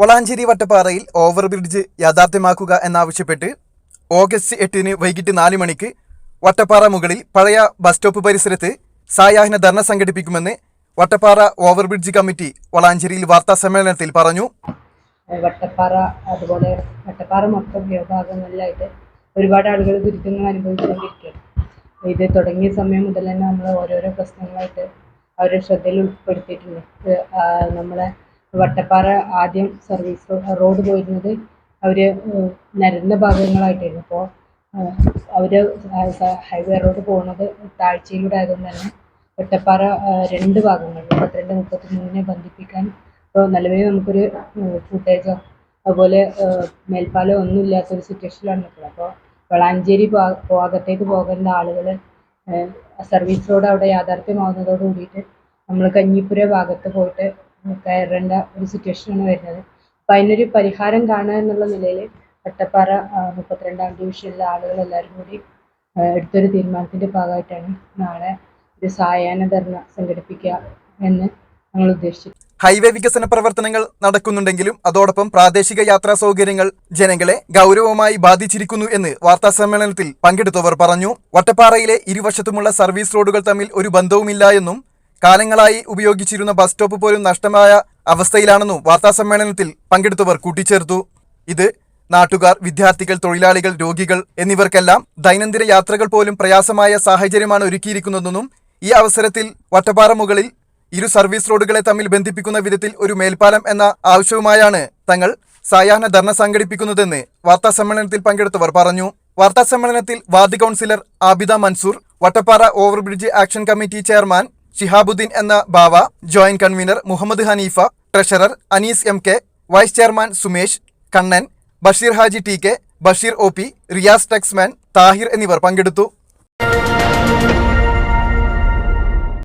Valanchery വട്ടപ്പാറയിൽ overbridge യാഥാർത്ഥ്യമാക്കുക എന്നാവശ്യപ്പെട്ട് August എട്ടിന് വൈകിട്ട് നാല് മണിക്ക് വട്ടപ്പാറ മുകളിൽ പഴയ ബസ് സ്റ്റോപ്പ് പരിസരത്ത് സായാഹ്ന ധർണ സംഘടിപ്പിക്കുമെന്ന് വട്ടപ്പാറ ഓവർബ്രിഡ്ജ് കമ്മിറ്റി വളാഞ്ചേരിയിൽ വാർത്താ സമ്മേളനത്തിൽ പറഞ്ഞു. വട്ടപ്പാറ അതുപോലെ വട്ടപ്പാറ മൊത്തം വിഭാഗങ്ങളിലായിട്ട് ഒരുപാട് ആളുകൾ ദുരിതങ്ങൾ അനുഭവിച്ചുകൊണ്ടിരിക്കുകയാണ്. ഇത് തുടങ്ങിയ സമയം മുതൽ തന്നെ നമ്മൾ ഓരോരോ പ്രശ്നങ്ങളായിട്ട് അവരുടെ ശ്രദ്ധയിൽ ഉൾപ്പെടുത്തിയിട്ടുണ്ട്. നമ്മളെ വട്ടപ്പാറ ആദ്യം സർവീസ് റോഡ് പോയിരുന്നത് അവർ നിരന്ന ഭാഗങ്ങളായിട്ടായിരുന്നു. അപ്പോൾ അവർ ഹൈവേ റോഡ് പോകുന്നത് താഴ്ചയിലൂടെ ആയതുകൊണ്ട് തന്നെ ഒറ്റപ്പാറ രണ്ട് ഭാഗങ്ങൾ മുപ്പത്തിരണ്ട് മുപ്പത്തി മൂന്നിനെ ബന്ധിപ്പിക്കാൻ ഇപ്പോൾ നിലവിൽ നമുക്കൊരു ഫുട്ടേജോ അതുപോലെ മേൽപ്പാലം ഒന്നും ഇല്ലാത്തൊരു സിറ്റുവേഷനിലാണ് നിൽക്കുന്നത് അപ്പോൾ വളാഞ്ചേരി ഭാഗത്തേക്ക് പോകേണ്ട ആളുകൾ സർവീസ് റോഡ് അവിടെ യാഥാർത്ഥ്യമാവുന്നതോട് കൂടിയിട്ട് നമ്മൾ കഞ്ഞിപ്പുര ഭാഗത്ത് പോയിട്ട് കയറേണ്ട ഒരു സിറ്റുവേഷനാണ് വരുന്നത്. അപ്പം അതിനൊരു പരിഹാരം കാണുക എന്നുള്ള നിലയിൽ ആ, മുപ്പത്തിരണ്ടാം ഡിവിഷനിലെ ആളുകൾ എല്ലാവരും കൂടി എടുത്തൊരു തീരുമാനത്തിന്റെ ഭാഗമായിട്ടാണ് നാളെ ഒരു സായാഹ്ന ധർണ സംഘടിപ്പിക്കുക എന്ന് ഞങ്ങൾ ഉദ്ദേശിച്ചു. ഹൈവേ വികസന പ്രവർത്തനങ്ങൾ നടക്കുന്നുണ്ടെങ്കിലും അതോടൊപ്പം പ്രാദേശിക യാത്രാ സൗകര്യങ്ങൾ ജനങ്ങളെ ഗൗരവമായി ബാധിച്ചിരിക്കുന്നു എന്ന് വാർത്താ സമ്മേളനത്തിൽ പങ്കെടുത്തവർ പറഞ്ഞു. വട്ടപ്പാറയിലെ ഇരുവശത്തുമുള്ള സർവീസ് റോഡുകൾ തമ്മിൽ ഒരു ബന്ധവുമില്ല എന്നും കാലങ്ങളായി ഉപയോഗിച്ചിരുന്ന ബസ് സ്റ്റോപ്പ് പോലും നഷ്ടമായ അവസ്ഥയിലാണെന്നും വാർത്താസമ്മേളനത്തിൽ പങ്കെടുത്തവർ കൂട്ടിച്ചേർത്തു. ഇത് നാട്ടുകാർ വിദ്യാർത്ഥികൾ തൊഴിലാളികൾ രോഗികൾ എന്നിവർക്കെല്ലാം ദൈനംദിന യാത്രകൾ പോലും പ്രയാസമായ സാഹചര്യമാണ് ഒരുക്കിയിരിക്കുന്നതെന്നും ഈ അവസരത്തിൽ വട്ടപ്പാറ മുകളിൽ ഇരു സർവീസ് റോഡുകളെ തമ്മിൽ ബന്ധിപ്പിക്കുന്ന വിധത്തിൽ ഒരു മേൽപ്പാലം എന്ന ആവശ്യവുമായാണ് തങ്ങൾ സായാഹ്ന ധർണ സംഘടിപ്പിക്കുന്നതെന്ന് വാർത്താസമ്മേളനത്തിൽ പങ്കെടുത്തവർ പറഞ്ഞു. വാർത്താസമ്മേളനത്തിൽ ward councillor Abida Mansoor Vattappara overbridge action committee chairman Shihabuddin എന്ന Bava joint convener Muhammad Haneefa treasurer Anees M K vice chairman Sumesh Kannan Basheer Haji T K Basheer O P Riyas Texman Thahir എന്നിവർ പങ്കെടുത്തു.